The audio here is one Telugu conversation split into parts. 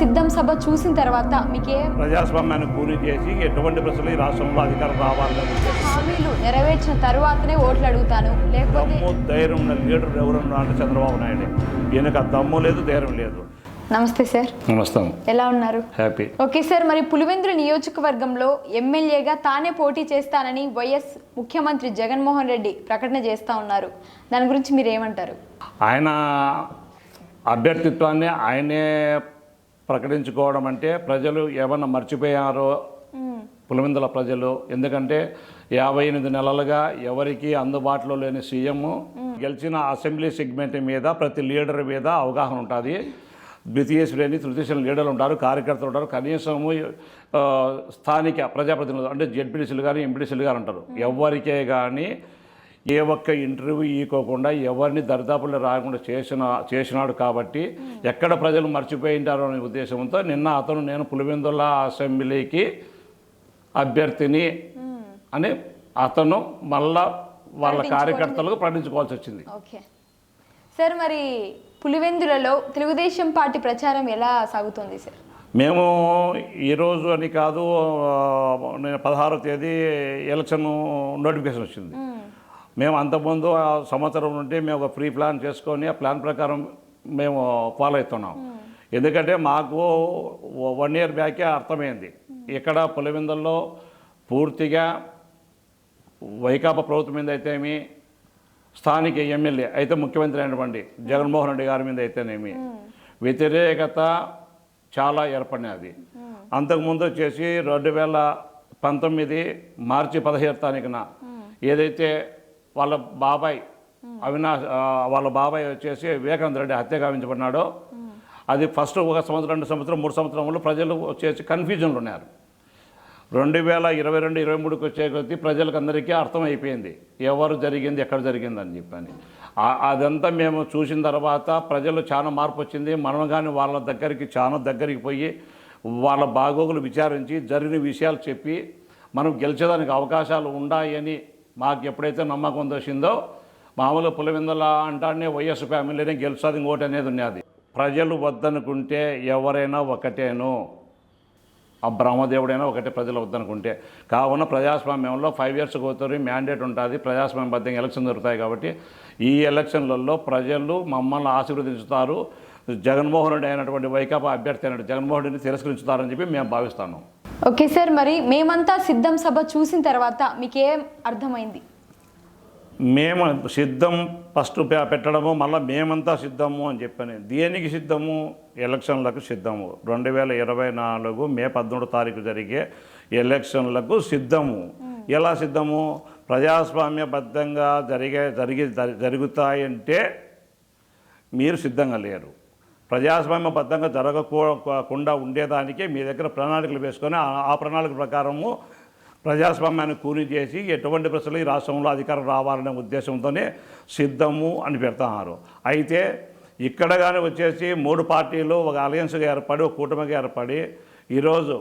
సిద్ధం సభ చూసిన తర్వాత మీకు ప్రజాస్వామ్యాన్ని కూలి చేసి ఎటువంటి ప్రజలు ఈ రాష్ట్రంలో అధికారం రావాలని. హామీలు నెరవేర్చిన తర్వాతనే ఓట్లు అడుగుతాను. లేకపోతే ధైర్యం ఉన్న లీడర్ ఎవరున్నా అంటే చంద్రబాబు నాయుడు. ఈయనకు ఆ దమ్ము లేదు ధైర్యం లేదు. నమస్తే సార్. నమస్తే ఎలా ఉన్నారు? హ్యాపీ. ఓకే సార్ మరి పులివెందుల నియోజకవర్గంలో ఎమ్మెల్యేగా తానే పోటీ చేస్తానని వైఎస్ ముఖ్యమంత్రి జగన్మోహన్ రెడ్డి ప్రకటన చేస్తా ఉన్నారు. దాని గురించి మీరు ఏమంటారు ఆయన అభ్యర్థిత్వాన్ని ఆయనే ప్రకటించుకోవడం అంటే ప్రజలు ఏమన్నా మర్చిపోయారో పులివెందుల ప్రజలు. ఎందుకంటే యాభై ఎనిమిది నెలలుగా ఎవరికి అందుబాటులో లేని సీఎం గెలిచిన అసెంబ్లీ సెగ్మెంట్ మీద ప్రతి లీడర్ మీద అవగాహన ఉంటుంది. ద్వితీయ శ్రేణి తృతీయ శ్రేణి లీడర్లు ఉంటారు కార్యకర్తలు ఉంటారు. కనీసము స్థానిక ప్రజాప్రతినిధులు అంటే జెడ్పీటీసీలు కానీ ఎంపీటీసీలు కానీ ఉంటారు. ఎవరికే కానీ ఏ ఒక్క ఇంటర్వ్యూ ఇవ్వకోకుండా ఎవరిని దరిదాపుల్లో రాకుండా చేసిన చేసినాడు కాబట్టి ఎక్కడ ప్రజలు మర్చిపోయింటారో అనే ఉద్దేశంతో నిన్న అతను నేను పులివెందుల అసెంబ్లీకి అభ్యర్థిని అని అతను మళ్ళా వాళ్ళ కార్యకర్తలకు ప్రకటించుకోవాల్సి వచ్చింది. సార్ మరి పులివెందులలో తెలుగుదేశం పార్టీ ప్రచారం ఎలా సాగుతుంది సార్? మేము ఈరోజు అని కాదు నేను పదహారో తేదీ ఎలక్షన్ నోటిఫికేషన్ వచ్చింది. మేము అంతకుముందు ఆ సంవత్సరం నుండి మేము ఒక ప్రీ ప్లాన్ చేసుకొని ఆ ప్లాన్ ప్రకారం మేము ఫాలో అవుతున్నాం. ఎందుకంటే మాకు వన్ ఇయర్ బ్యాకే అర్థమైంది. ఇక్కడ పులివెందుల్లో పూర్తిగా వైకాపా ప్రభుత్వం మీద అయితేమి స్థానిక ఎమ్మెల్యే అయితే ముఖ్యమంత్రి అయినటువంటి జగన్మోహన్ రెడ్డి గారి మీద అయితేనేమి వ్యతిరేకత చాలా ఏర్పడినది. అంతకుముందు వచ్చేసి రెండు వేల పంతొమ్మిది మార్చి పదిహేడు తారీఖున ఏదైతే వాళ్ళ బాబాయ్ అవినాష్ వాళ్ళ బాబాయ్ వచ్చేసి వివేకానంద రెడ్డి హత్య గావించబడినాడో. అది ఫస్ట్ ఒక సంవత్సరం రెండు సంవత్సరం మూడు సంవత్సరంలో ప్రజలు వచ్చేసి కన్ఫ్యూజన్లు ఉన్నారు. రెండు వేల ఇరవై రెండు ఇరవై మూడుకి వచ్చే కొద్దీ ప్రజలకు అందరికీ అర్థమైపోయింది. ఎవరు జరిగింది ఎక్కడ జరిగింది అని చెప్పని. అదంతా మేము చూసిన తర్వాత ప్రజలు చాలా మార్పు వచ్చింది. మనం కానీ వాళ్ళ దగ్గరికి చాలా దగ్గరికి పోయి వాళ్ళ బాగోగులు విచారించి జరిగిన విషయాలు చెప్పి మనం గెలిచేదానికి అవకాశాలు ఉన్నాయని మాకు ఎప్పుడైతే నమ్మకం వచ్చిందో మామూలు పులివెందుల అంటానే వైఎస్ ఫ్యామిలీనే గెలుస్తుంది ఇంకోటి అనేది ఉన్నది. ప్రజలు వద్దనుకుంటే ఎవరైనా ఒకటేను. ఆ బ్రహ్మదేవుడైనా ఒకటే ప్రజలు వద్దనుకుంటే. కావున ప్రజాస్వామ్యంలో ఫైవ్ ఇయర్స్ పోతారు మ్యాండేట్ ఉంటుంది ప్రజాస్వామ్యబద్ధంగా ఎలక్షన్ జరుగుతాయి కాబట్టి ఈ ఎలక్షన్లలో ప్రజలు మమ్మల్ని ఆశీర్వదించుతారు. జగన్మోహన్ రెడ్డి అయినటువంటి వైకాపా అభ్యర్థి అయినటువంటి జగన్మోహన్ రెడ్డిని తిరస్కరించుతారని చెప్పి మేము భావిస్తాను. ఓకే సార్ మరి మేమంతా సిద్ధం సభ చూసిన తర్వాత మీకు ఏం అర్థమైంది? మేము సిద్ధం ఫస్ట్ పెట్టడము మళ్ళీ మేమంతా సిద్ధము అని చెప్పని. దేనికి సిద్ధము? ఎలక్షన్లకు సిద్ధము. రెండు వేల ఇరవై నాలుగు మే పదమూడు తారీఖు జరిగే ఎలక్షన్లకు సిద్ధము. ఎలా సిద్ధము? ప్రజాస్వామ్యబద్ధంగా జరిగే జరిగి జరి- జరుగుతాయంటే మీరు సిద్ధంగా లేరు. ప్రజాస్వామ్య బద్ధంగా జరగకుండా ఉండేదానికి మీ దగ్గర ప్రణాళికలు వేసుకొని ఆ- ప్రణాళిక ప్రకారము ప్రజాస్వామ్యాన్ని కూలి చేసి ఎటువంటి ప్రశ్నలు ఈ రాష్ట్రంలో అధికారం రావాలనే ఉద్దేశంతోనే సిద్ధము అని పెడతారు అయితే ఇక్కడ కానీ వచ్చేసి మూడు పార్టీలు ఒక అలయన్స్గా ఏర్పడి ఒక కూటమిగా ఏర్పడి ఈరోజు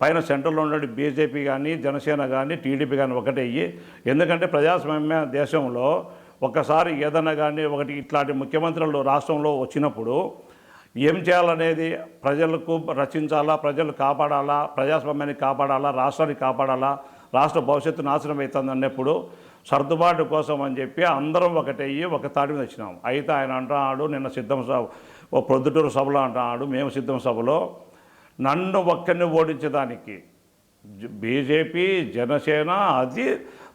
పైన సెంట్రల్లో ఉండే బీజేపీ కానీ జనసేన కానీ టీడీపీ కానీ ఒకటయ్యి. ఎందుకంటే ప్రజాస్వామ్య దేశంలో ఒక్కసారి ఏదైనా కానీ ఒకటి ఇట్లాంటి ముఖ్యమంత్రులు రాష్ట్రంలో వచ్చినప్పుడు ఏం చేయాలనేది ప్రజలకు రచించాలా ప్రజలు కాపాడాలా ప్రజాస్వామ్యాన్ని కాపాడాలా రాష్ట్రాన్ని కాపాడాలా రాష్ట్ర భవిష్యత్తు నాశనం అవుతుంది అన్నప్పుడు సర్దుబాటు కోసం అని చెప్పి అందరం ఒకటయ్యి ఒక తాటి మీద వచ్చినాం. అయితే ఆయన అంటున్నాడు నిన్న సిద్ధం సభ ఓ ప్రొద్దుటూరు సభలో అంటున్నాడు మేము సిద్ధం సభలో నన్ను ఒక్కరిని ఓడించడానికి జ- బీజేపీ జనసేన అది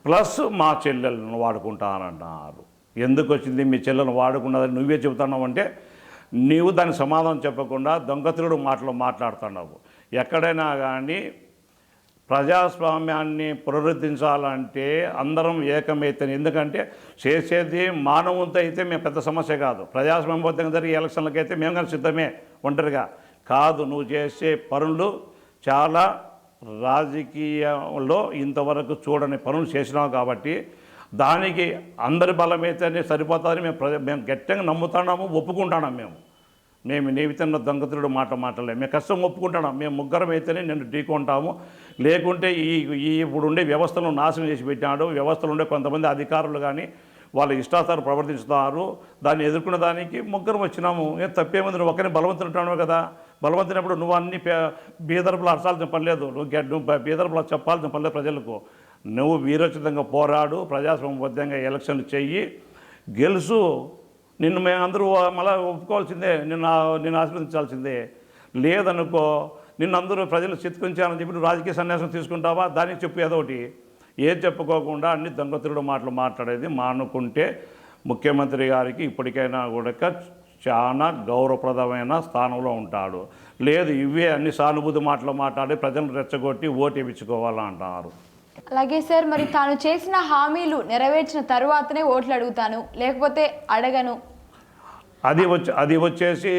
ప్లస్ మా చెల్లెలను వాడుకుంటానంటున్నారు ఎందుకు వచ్చింది మీ చెల్లెలను వాడుకున్నదని నువ్వే చెబుతున్నావు అంటే నీవు దాని సమాధానం చెప్పకుండా దొంగతుడు మాటలు మాట్లాడుతున్నావు. ఎక్కడైనా కానీ ప్రజాస్వామ్యాన్ని పునరుద్ధరించాలంటే అందరం ఏకమైతే ఎందుకంటే చేసేది మానవంతో అయితే మేము పెద్ద సమస్య కాదు. ప్రజాస్వామ్యబద్ధంగా జరిగే ఎలక్షన్లకి అయితే మేము కానీ సిద్ధమే ఒంటరిగా కాదు. నువ్వు చేసే పనులు చాలా రాజకీయంలో ఇంతవరకు చూడని పనులు చేసినావు కాబట్టి దానికి అందరి బలమైతేనే సరిపోతుందని మేము మేము గట్టిగా నమ్ముతున్నాము ఒప్పుకుంటున్నాం మేము. మేము నీవితన్న దొంగతుడు మాట మాటలే. మేము కష్టం ఒప్పుకుంటున్నాం. మేము ముగ్గురం అయితేనే నేను ఢీకొంటాము. లేకుంటే ఈ ఈ ఇప్పుడు ఉండే వ్యవస్థలను నాశనం చేసి పెట్టాడు వ్యవస్థలు ఉండే కొంతమంది అధికారులు కానీ వాళ్ళ ఇష్టాసారు ప్రవర్తిస్తున్నారు దాన్ని ఎదుర్కొనే దానికి ముగ్గురం వచ్చినాము. ఏం తప్పేముంది? నువ్వు ఒక్కరిని బలవంతులు కదా. బలవంతునప్పుడు నువ్వు అన్ని బీదర్పులు బీదరపులు అరసాల్సిన పని లేదు నువ్వు గడ్డు నువ్వు బీదరపులు చెప్పాల్సిన పని లేదు ప్రజలకు. నువ్వు వీరోచితంగా పోరాడు ప్రజాస్వామ్యబద్ధంగా ఎలక్షన్లు చెయ్యి. గెలుసు నిన్ను మేమందరూ మళ్ళీ ఒప్పుకోవాల్సిందే నిన్ను నిన్ను ఆశీర్వదించాల్సిందే. లేదనుకో నిన్ను అందరూ ప్రజలు చిత్కరించాలని చెప్పి నువ్వు రాజకీయ సన్యాసం తీసుకుంటావా? దానికి చెప్పు ఏదో ఒకటి. ఏది చెప్పుకోకుండా అన్ని దొంగతిరుడు మాటలు మాట్లాడేది మానుకుంటే ముఖ్యమంత్రి గారికి ఇప్పటికైనా కూడా చాలా గౌరవప్రదమైన స్థానంలో ఉంటాడు. లేదు ఇవే అన్ని సానుభూతి మాటలు మాట్లాడి ప్రజలను రెచ్చగొట్టి ఓటు ఇప్పించుకోవాలంటున్నారు అలాగే సార్ మరి తాను చేసిన హామీలు నెరవేర్చిన తర్వాతనే ఓట్లు అడుగుతాను లేకపోతే అడగను. అది వచ్చి అది వచ్చేసి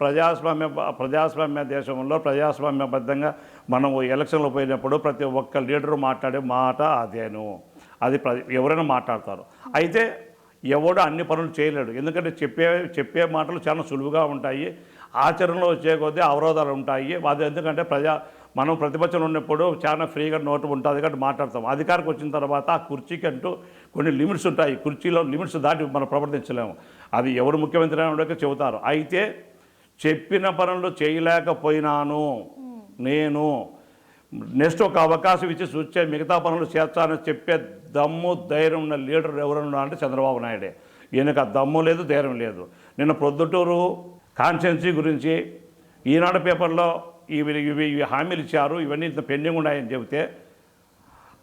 ప్రజాస్వామ్య ప్రజాస్వామ్య దేశంలో ప్రజాస్వామ్యబద్ధంగా మనం ఎలక్షన్లో పోయినప్పుడు ప్రతి ఒక్క లీడరు మాట్లాడే మాట అదేను. అది ప్ర ఎవరైనా మాట్లాడతారు. అయితే ఎవడు అన్ని పనులు చేయలేడు. ఎందుకంటే చెప్పే చెప్పే మాటలు చాలా సులువుగా ఉంటాయి. ఆచరణలో వచ్చే కొద్దీ అవరోధాలు ఉంటాయి. అది ఎందుకంటే ప్రజా మనం ప్రతిపక్షంలో ఉన్నప్పుడు చాలా ఫ్రీగా నోటు ఉంటుంది కాబట్టి మాట్లాడతాం. అధికారికి వచ్చిన తర్వాత ఆ కుర్చీకి అంటూ కొన్ని లిమిట్స్ ఉంటాయి. కుర్చీలో లిమిట్స్ దాటి మనం ప్రవర్తించలేము. అది ఎవరు ముఖ్యమంత్రి అయినా ఉండక చెబుతారు. అయితే చెప్పిన పనులు చేయలేకపోయినాను నేను. నెక్స్ట్ ఒక అవకాశం ఇచ్చి చూచే మిగతా పనులు చేస్తానని చెప్పే దమ్ము ధైర్యం ఉన్న లీడర్ ఎవరున్నా అంటే చంద్రబాబు నాయుడే. ఈయనకు ఆ దమ్ము లేదు ధైర్యం లేదు. నిన్న ప్రొద్దుటూరు కాన్స్టిట్యున్సీ గురించి ఈనాడు పేపర్లో ఇవి ఇవి ఇవి హామీలు ఇచ్చారు ఇవన్నీ ఇంత పెండింగ్ ఉన్నాయని చెబితే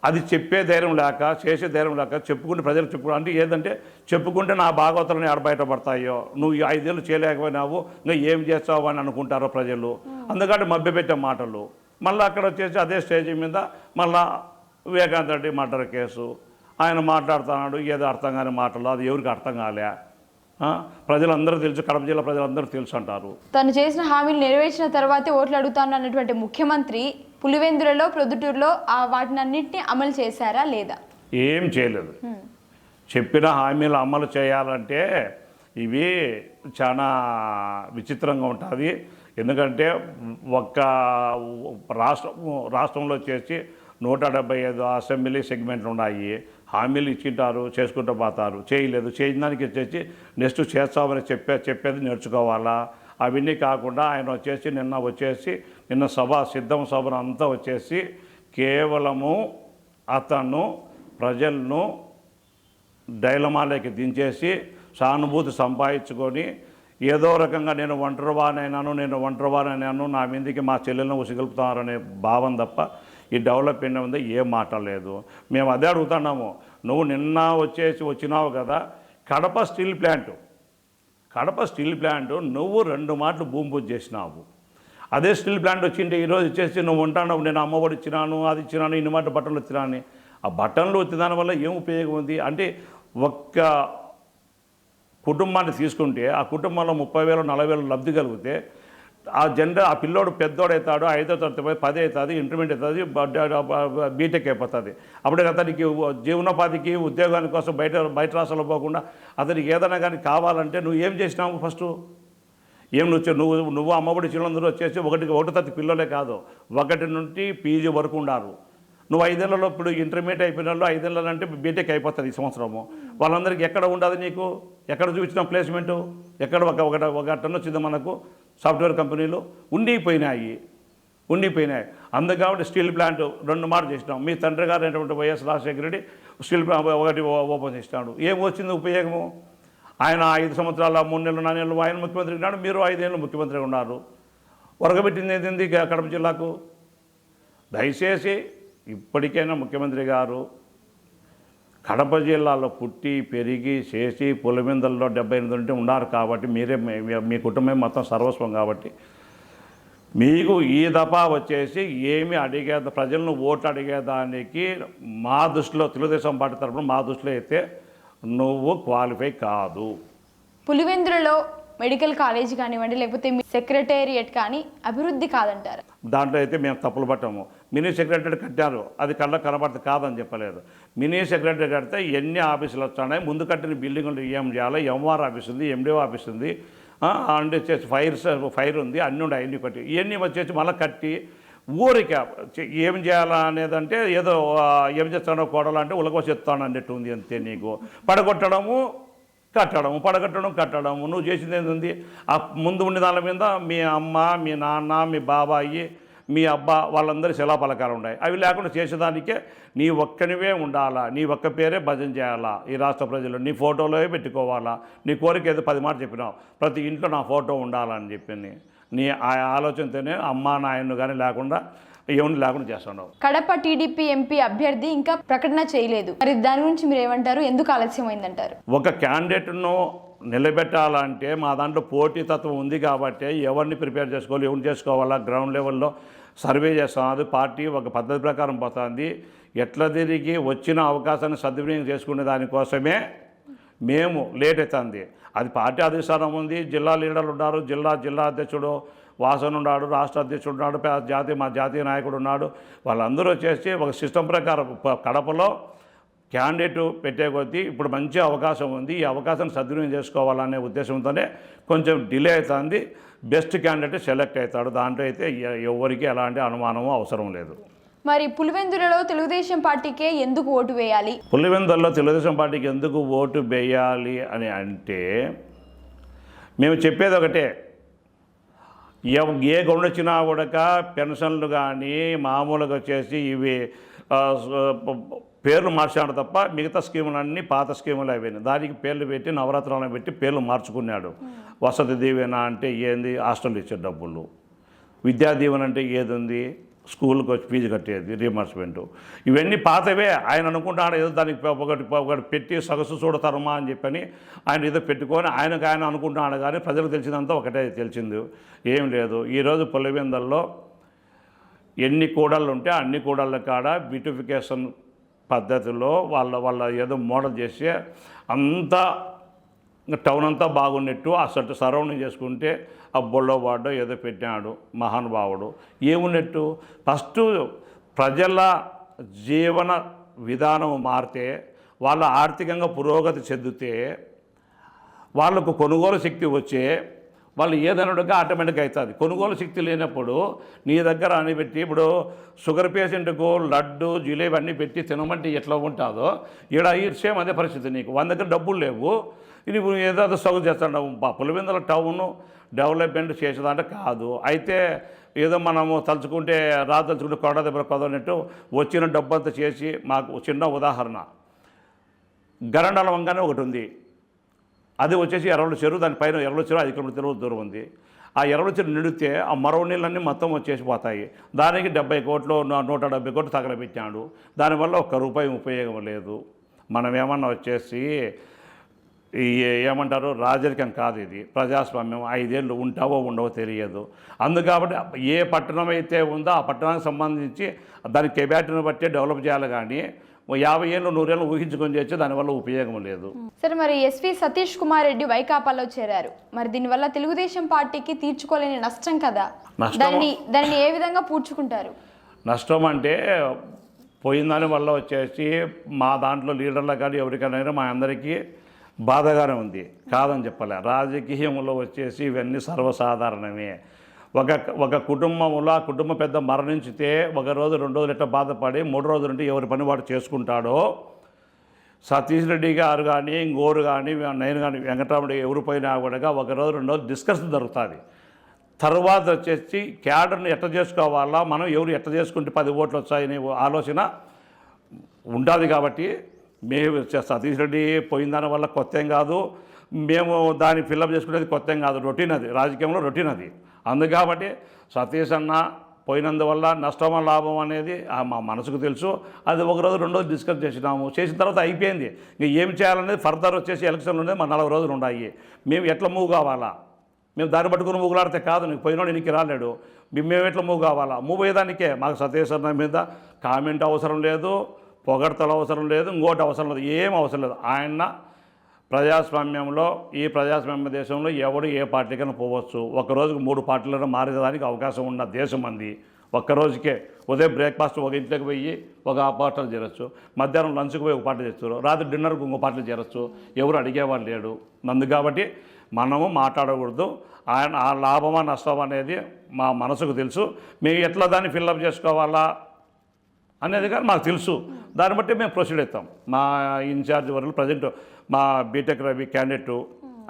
అది చెప్పే ధైర్యం లేక చేసే ధైర్యం లేక చెప్పుకుంటే ప్రజలకు చెప్పుకో అంటే ఏంటంటే చెప్పుకుంటే నా భాగవతాలను ఎడ బయటపడతాయో నువ్వు ఈ ఐదేళ్ళు చేయలేకపోయినావు ఇంకా ఏం చేస్తావు అని అనుకుంటారో ప్రజలు. అందుకని మభ్యపెట్టే మాటలు. మళ్ళీ అక్కడ వచ్చేసి అదే స్టేజ్ మీద మళ్ళా వివేకానంద రెడ్డి మర్డర్ కేసు. ఆయన మాట్లాడుతున్నాడు ఏదో అర్థం కాని మాటలు అది ఎవరికి అర్థం కాలే? ప్రజలందరూ తెలుసు కడప జిల్లా ప్రజలందరూ తెలుసు అంటారు తను చేసిన హామీలు నెరవేర్చిన తర్వాతే ఓట్లు అడుగుతాను అన్నటువంటి ముఖ్యమంత్రి పులివెందులలో ప్రొద్దుటూరులో ఆ వాటిని అన్నింటినీ అమలు చేశారా లేదా? ఏం చేయలేదు. చెప్పిన హామీలు అమలు చేయాలంటే ఇవి చాలా విచిత్రంగా ఉంటుంది. ఎందుకంటే ఒక్క రాష్ట్రం రాష్ట్రంలో వచ్చేసి నూట డెబ్బై ఐదు అసెంబ్లీ సెగ్మెంట్లు ఉన్నాయి. హామీలు ఇచ్చింటారు చేసుకుంటూ పోతారు. చేయలేదు. చేయడానికి వచ్చేసి నెక్స్ట్ చేస్తామని చెప్పే చెప్పేది నేర్చుకోవాలా? అవన్నీ కాకుండా ఆయన వచ్చేసి నిన్న వచ్చేసి నిన్న సభ సిద్ధం సభను అంతా వచ్చేసి కేవలము అతను ప్రజలను డైలమాలకి దించేసి సానుభూతి సంపాదించుకొని ఏదో రకంగా నేను ఒంటరివానైనాను నేను ఒంటరివానైనాను నా మీదకి మా చెల్లెలను ఉసిగలుపుతున్నారనే భావం తప్ప ఈ డెవలప్మెంట్ ఉంది ఏం లేదు. మేము అదే అడుగుతున్నాము నువ్వు నిన్న వచ్చేసి వచ్చినావు కదా Kadapa steel plant. Kadapa steel plant నువ్వు రెండు మాటలు భూమి పూజ చేసినావు. అదే స్టీల్ ప్లాంట్ వచ్చింటే ఈరోజు వచ్చేసి నువ్వు ఉంటావు నేను అమ్మఒడి ఇచ్చినాను అది ఇచ్చినాను ఇన్ని మాట బట్టలు వచ్చినాను ఆ బట్టన్లు వచ్చిన దానివల్ల ఏం ఉపయోగం ఉంది? అంటే ఒక్క కుటుంబాన్ని తీసుకుంటే ఆ కుటుంబంలో ముప్పై వేలు నలభై వేలు లబ్ధి కలిగితే ఆ జనరల్ ఆ పిల్లోడు పెద్దోడవుతాడు ఐదో తరగతి పోయి పది అవుతుంది ఇంటర్మీడియట్ అవుతుంది బీటెక్ అయిపోతుంది. అప్పుడే అతనికి జీవనోపాధికి ఉద్యోగాని కోసం బయట బయట రాష్ట్రాల్లో పోకుండా అతనికి ఏదైనా కానీ కావాలంటే నువ్వు ఏం చేసినావు ఫస్ట్? ఏం నువ్వు నువ్వు నువ్వు అమ్మఒడి చిల్లందరూ వచ్చేసి ఒకటికి ఒకటి తరగతి పిల్లలే కాదు ఒకటి నుండి పీజీ వరకు ఉండారు. నువ్వు ఐదేళ్ళలో ఇప్పుడు ఇంటర్మీడియట్ అయిపోయిన వాళ్ళు ఐదేళ్ళలో అంటే బీటెక్ అయిపోతుంది ఈ సంవత్సరము. వాళ్ళందరికీ ఎక్కడ ఉండదు నీకు? ఎక్కడ చూపించిన ప్లేస్మెంటు? ఎక్కడ ఒక ఒక ఒక టన్ వచ్చింది మనకు? సాఫ్ట్వేర్ కంపెనీలు ఉండిపోయినాయి. ఉండిపోయినాయి. అందుకు కాబట్టి స్టీల్ ప్లాంట్ రెండు మార్లు చేసినాం. మీ తండ్రి గారు అయినటువంటి YS Rajasekhara Reddy steel plant ఒకటి ఓ- ఓపెన్ చేసినాడు. ఏం వచ్చింది ఉపయోగము? ఆయన ఐదు సంవత్సరాల మూడు నెలలు నాలుగు నెలలు ఆయన ముఖ్యమంత్రి ఉన్నాడు మీరు ఐదేళ్ళు ముఖ్యమంత్రిగా ఉన్నారు. వరగబెట్టింది ఏంది కడప జిల్లాకు? దయచేసి ఇప్పటికైనా ముఖ్యమంత్రి గారు కడప జిల్లాలో పుట్టి పెరిగి చేసి పులిమిందల్లో డెబ్బై ఎనిమిది ఉంటే ఉన్నారు కాబట్టి మీరే మీ- మీ కుటుంబం మొత్తం సర్వస్వం కాబట్టి. మీకు ఈ దఫా వచ్చేసి ఏమి అడిగే ప్రజలను ఓటు అడిగేదానికి మా దృష్టిలో తెలుగుదేశం పార్టీ తరఫున మా దృష్టిలో అయితే నువ్వు క్వాలిఫై కాదు. పులివెందులలో మెడికల్ కాలేజ్ కానివ్వండి లేకపోతే మీ సెక్రటేరియట్ కానీ అభివృద్ధి కాదంటారు. దాంట్లో అయితే మేము తప్పులు పట్టాము. మినీ సెక్రటరీ కట్టారు. అది కళ్ళ కనబడదు కాదని చెప్పలేదు. మినీ సెక్రటరీ కడితే ఎన్ని ఆఫీసులు వస్తున్నాయి ముందు కట్టిన బిల్డింగ్లు ఏం చేయాలి ఎంఆర్ ఆఫీస్ ఉంది ఎండిఓ ఆఫీస్ ఉంది అండ్ వచ్చేసి ఫైర్ ఫైర్ ఉంది అన్నీ ఉన్నాయి అన్ని కట్టి ఇవన్నీ వచ్చేసి మళ్ళీ కట్టి ఊరికే ఏం చేయాలా అనేదంటే ఏదో ఏం చేస్తానో కోడలు అంటే ఉలకోసి చెప్తాను అన్నట్టు ఉంది అంతే నీకు. పడగొట్టడము కట్టడము పడగట్టడం కట్టడం నువ్వు చేసింది ఏంది ఆ ముందు ఉండే దాని మీద మీ అమ్మ మీ నాన్న మీ బాబాయి మీ అబ్బా వాళ్ళందరి శిలాపలకాలు ఉన్నాయి. అవి లేకుండా చేసేదానికే నీ ఒక్కనివే ఉండాలా నీ ఒక్క పేరే భజన చేయాలా ఈ రాష్ట్ర ప్రజలు నీ ఫోటోలో పెట్టుకోవాలా నీ కోరిక ఏదో పది మాట చెప్పినావు ప్రతి ఇంట్లో నా ఫోటో ఉండాలని చెప్పింది. నీ ఆ ఆలోచనతోనే అమ్మా నాయన్ను కానీ లేకుండా ఎవరిని లేకుండా చేస్తున్నావు కడప టీడీపీ ఎంపీ అభ్యర్థి ఇంకా ప్రకటన చేయలేదు. మరి దాని గురించి మీరు ఏమంటారు ఎందుకు ఆలస్యమైందంటారు? ఒక క్యాండిడేట్ను నిలబెట్టాలంటే మా దాంట్లో పోటీతత్వం ఉంది కాబట్టి ఎవరిని ప్రిపేర్ చేసుకోవాలి ఎవరిని చేసుకోవాలా గ్రౌండ్ లెవెల్లో సర్వే చేస్తాం. అది పార్టీ ఒక పద్ధతి ప్రకారం పోతుంది. ఎట్లా తిరిగి వచ్చిన అవకాశాన్ని సద్వినియోగం చేసుకునే దానికోసమే మేము లేట్ అవుతుంది. అది పార్టీ అధిష్టానం ఉంది జిల్లా లీడర్లు ఉన్నారు జిల్లా జిల్లా అధ్యక్షుడు వాసన్ ఉన్నాడు రాష్ట్ర అధ్యక్షుడు ఉన్నాడు జాతీయ మా జాతీయ నాయకుడు ఉన్నాడు. వాళ్ళందరూ వచ్చేసి ఒక సిస్టమ్ ప్రకారం కడపలో క్యాండిడేట్ పెట్టే కొద్దీ ఇప్పుడు మంచి అవకాశం ఉంది. ఈ అవకాశాన్ని సద్వినియోగం చేసుకోవాలనే ఉద్దేశంతోనే కొంచెం డిలే అవుతుంది. బెస్ట్ క్యాండిడేట్ సెలెక్ట్ అవుతాడు. దాంట్లో అయితే ఎవరికి ఎలాంటి అనుమానము అవసరం లేదు. మరి పులివెందులలో తెలుగుదేశం పార్టీకే ఎందుకు ఓటు వేయాలి? పులివెందుల్లో తెలుగుదేశం పార్టీకి ఎందుకు ఓటు వేయాలి అని అంటే మేము చెప్పేది ఒకటే. ఏ గవర్నమెంట్ వచ్చినా కూడా పెన్షన్లు కానీ మామూలుగా వచ్చేసి ఇవి పేర్లు మార్చాడు తప్ప మిగతా స్కీములన్నీ పాత స్కీములు అయిపోయినాయి. దానికి పేర్లు పెట్టి నవరత్నాలను పెట్టి పేర్లు మార్చుకున్నాడు. వసతి దీవెన అంటే ఏంది? హాస్టల్ ఇచ్చే డబ్బులు. విద్యా దీవెన అంటే ఏది ఉంది? స్కూల్కి వచ్చి ఫీజు కట్టేది రీమర్స్మెంట్ ఇవన్నీ పాతవే. ఆయన అనుకుంటాడు ఏదో దానికి ఒకటి ఒకటి పెట్టి సగసు చూడతారమ్మా అని చెప్పని ఆయన ఏదో పెట్టుకొని ఆయనకు ఆయన అనుకుంటున్నాడు కానీ ప్రజలకు తెలిసినంత ఒకటే తెలిసింది. ఏం లేదు. ఈరోజు పులివెందల్లో ఎన్ని కూడళ్ళు ఉంటే అన్ని కూడళ్ళ కాడ బ్యూటిఫికేషన్ పద్ధతిలో వాళ్ళ వాళ్ళ ఏదో మోడల్ చేసి అంతా టౌన్ అంతా బాగున్నట్టు అసలు సరౌండింగ్ చేసుకుంటే ఆ బుల్లో వాడో ఏదో పెట్టినాడు మహానుభావుడు ఏమున్నట్టు? ఫస్ట్ ప్రజల జీవన విధానం మారితే వాళ్ళ ఆర్థికంగా పురోగతి చెందితే వాళ్ళకు కొనుగోలు శక్తి వచ్చే వాళ్ళు ఏదనడుగా ఆటోమేటిక్గా అవుతుంది. కొనుగోలు శక్తి లేనప్పుడు నీ దగ్గర అని పెట్టి ఇప్పుడు షుగర్ పేషెంట్కు లడ్డు జిలేబీ అన్నీ పెట్టి తినమంటే ఎట్లా ఉంటుందో ఈడ ఈ సేమ్ అదే పరిస్థితి నీకు. వాళ్ళ దగ్గర డబ్బులు లేవు. ఇది ఏదో సౌగు చేస్తాడు పులివెందుల టౌన్ డెవలప్మెంట్ చేసేదంటే కాదు. అయితే ఏదో మనము తలుచుకుంటే రా తలుచుకుంటే కొడ దెబ్బ కొదనట్టు వచ్చిన డబ్బు అంతా చేసి మాకు చిన్న ఉదాహరణ. గరండల వంగానే ఒకటి ఉంది. అది వచ్చేసి ఎర్రల చెరువు దానిపైన ఎర్రల చెరువు ఐదు కిలోమీటర్ దూరం- ఉంది. ఆ ఎర్రల చెరువు నిడితే ఆ మరో నీళ్ళన్నీ మొత్తం వచ్చేసి పోతాయి. దానికి డెబ్బై కోట్లు నూట డెబ్బై కోట్లు తగలబెట్టాడు. దానివల్ల ఒక్క రూపాయి ఉపయోగం లేదు. మనం ఏమన్నా వచ్చేసి ఈ ఏమంటారు రాజరికం కాదు ఇది. ప్రజాస్వామ్యం ఐదేళ్ళు ఉంటావో ఉండవో తెలియదు. అందుకాబట్టి ఏ పట్టణం అయితే ఉందో ఆ పట్టణానికి సంబంధించి దాని కెబాటిని బట్టి డెవలప్ చేయాలి కానీ యాభై ఏళ్ళు నూరేళ్ళు ఊహించుకొని చేస్తే దానివల్ల ఉపయోగం లేదు. సరే మరి ఎస్వి సతీష్ కుమార్ రెడ్డి వైకాపాలో చేరారు. మరి దీనివల్ల తెలుగుదేశం పార్టీకి తీర్చుకోలేని నష్టం కదా? దాన్ని దాన్ని ఏ విధంగా పూడ్చుకుంటారు? నష్టం అంటే పోయిన దాని వల్ల వచ్చేసి మా దాంట్లో లీడర్లకు కానీ ఎవరికైనా మా అందరికీ బాధగానే ఉంది. కాదని చెప్పలే. రాజకీయంలో వచ్చేసి ఇవన్నీ సర్వసాధారణమే. ఒక ఒక కుటుంబంలో ఆ కుటుంబ పెద్ద మరణించితే ఒక రోజు రెండు రోజులు ఎట్లా బాధపడి మూడు రోజుల నుండి ఎవరి పని వాడు చేసుకుంటాడో? సతీష్ రెడ్డి గారు కానీ ఇంకోరు కానీ నేను కానీ వెంకటరాముడు ఎవరు పోయినా కూడా ఒక రోజు రెండు రోజులు డిస్కషన్ జరుగుతుంది. తర్వాత వచ్చేసి క్యాడర్ని ఎట్ట చేసుకోవాలా? మనం ఎవరు ఎట్ట చేసుకుంటే పది ఓట్లు వచ్చాయనే ఆలోచన ఉండాలి కాబట్టి మేము సతీష్ రెడ్డి పోయిన దాని వల్ల కొత్త కాదు. మేము దాన్ని ఫిల్అప్ చేసుకునేది కొత్త కాదు. రొటీన్ అది. రాజకీయంలో రొటీన్ అది. అందు కాబట్టి సతీష్ అన్న పోయినందువల్ల నష్టమా లాభం అనేది మా మనసుకు తెలుసు. అది ఒక రోజు రెండు రోజులు డిస్కస్ చేసినాము. చేసిన తర్వాత అయిపోయింది. ఇంకా ఏం చేయాలనేది ఫర్దర్ వచ్చేసి ఎలక్షన్లు అనేది మా నలభై రోజులు ఉన్నాయి మేము ఎట్లా మూవ్ కావాలా? మేము దాన్ని పట్టుకుని మూగులాడితే కాదు. నీకు పోయినోడు నీకు రాలేడు. మేము మేము ఎట్లా మూవ్ కావాలా? మూవ్ అయ్యేదానికే. మాకు సతీష్ అన్న మీద కామెంట్ అవసరం లేదు. పొగడతలు అవసరం లేదు. ఇంకోటి అవసరం లేదు. ఏం అవసరం లేదు. ఆయన ప్రజాస్వామ్యంలో ఈ ప్రజాస్వామ్య దేశంలో ఎవడు ఏ పార్టీకైనా పోవచ్చు. ఒకరోజుకు మూడు పార్టీలను మారేదానికి అవకాశం ఉన్న దేశం అంది. ఒక్క రోజుకే ఉదయం బ్రేక్ఫాస్ట్ ఒక ఇంట్లోకి పోయి ఒక పార్టీలు చేరొచ్చు. మధ్యాహ్నం లంచ్కి పోయి ఒక పార్టీ చేస్తారు. రాత్రి డిన్నర్కి ఇంకో పార్టీలు చేరొచ్చు. ఎవరు అడిగేవాళ్ళు లేడు. నందు కాబట్టి మనము మాట్లాడకూడదు. ఆయన ఆ లాభమా నష్టం అనేది మా మనసుకు తెలుసు. మేము ఎట్లా దాన్ని ఫిల్అప్ చేసుకోవాలా అనేది కానీ మాకు తెలుసు. దాన్ని బట్టి మేము ప్రొసీడ్ అవుతాం. మా ఇన్ఛార్జ్ వరకు ప్రజెంట్ మా బీటెక్ రవి క్యాండిడేట్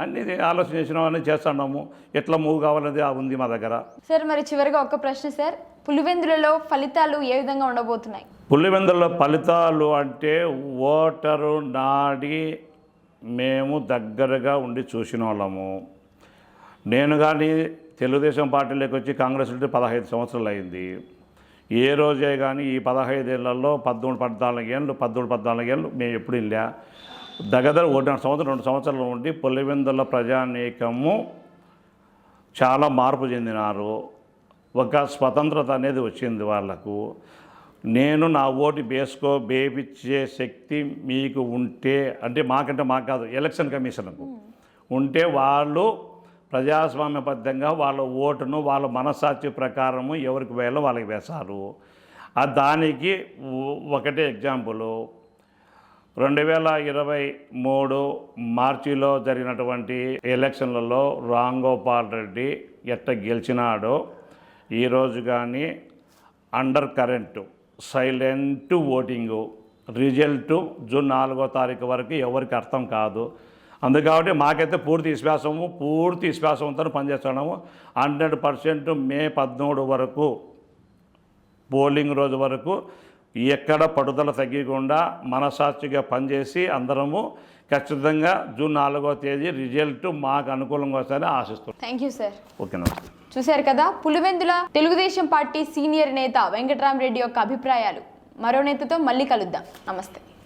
అన్ని ఆలోచన చేసినామని చేస్తున్నాము ఎట్లా మూవ్ కావాలనేది ఆ ఉంది మా దగ్గర. సార్ మరి చివరిగా ఒక ప్రశ్న సార్. పులివెందులలో ఫలితాలు ఏ విధంగా ఉండబోతున్నాయి? పులివెందుల ఫలితాలు అంటే ఓటరు నాడి మేము దగ్గరగా ఉండి చూసిన వాళ్ళము. నేను కానీ తెలుగుదేశం పార్టీలోకి వచ్చి కాంగ్రెస్ నుండి పదహైదు సంవత్సరాలు అయింది. ఏ రోజే కానీ ఈ పదహైదేళ్ళలో పద్మూడు పద్నాలుగు ఏళ్ళు పద్మూడు పద్నాలుగు ఏళ్ళు మేము ఎప్పుడు వెళ్ళా. దగ్గర ఒకటిన్నర సంవత్సరం రెండు సంవత్సరాలు ఉండి పులివెందుల ప్రజానీకము చాలా మార్పు చెందినారు. ఒక స్వతంత్రత అనేది వచ్చింది వాళ్ళకు నేను నా ఓటు వేసుకో వేపించే శక్తి మీకు ఉంటే అంటే మాకంటే మాకు కాదు ఎలక్షన్ కమిషన్కు ఉంటే వాళ్ళు ప్రజాస్వామ్యబద్ధంగా వాళ్ళ ఓటును వాళ్ళ మనస్సాక్షి ప్రకారము ఎవరికి వేయాలో వాళ్ళకి వేశారు. దానికి ఒకటే ఎగ్జాంపుల్. రెండు వేల ఇరవై మూడు మార్చిలో జరిగినటువంటి ఎలక్షన్లలో రాంగోపాల్ రెడ్డి ఎట్ట గెలిచినాడో ఈరోజు కానీ under current silent voting result June నాలుగో తారీఖు వరకు ఎవరికి అర్థం కాదు. అందుకాబట్టి మాకైతే పూర్తి విశ్వాసము పూర్తి విశ్వాసంతో పనిచేస్తున్నాము. హండ్రెడ్ పర్సెంట్ మే పద్మూడు వరకు పోలింగ్ రోజు వరకు ఎక్కడ పడుదల తగ్గకుండా మనసాక్షిగా పనిచేసి అందరము ఖచ్చితంగా జూన్ నాలుగో తేదీ రిజల్ట్ మాకు అనుకూలంగా వస్తాయని ఆశిస్తున్నాం. థ్యాంక్ యూ సార్ ఓకే నమస్తే. చూశారు కదా పులివెందుల తెలుగుదేశం పార్టీ సీనియర్ నేత వెంకట్రామరెడ్డి యొక్క అభిప్రాయాలు. మరో నేతతో మళ్ళీ కలుద్దాం. నమస్తే.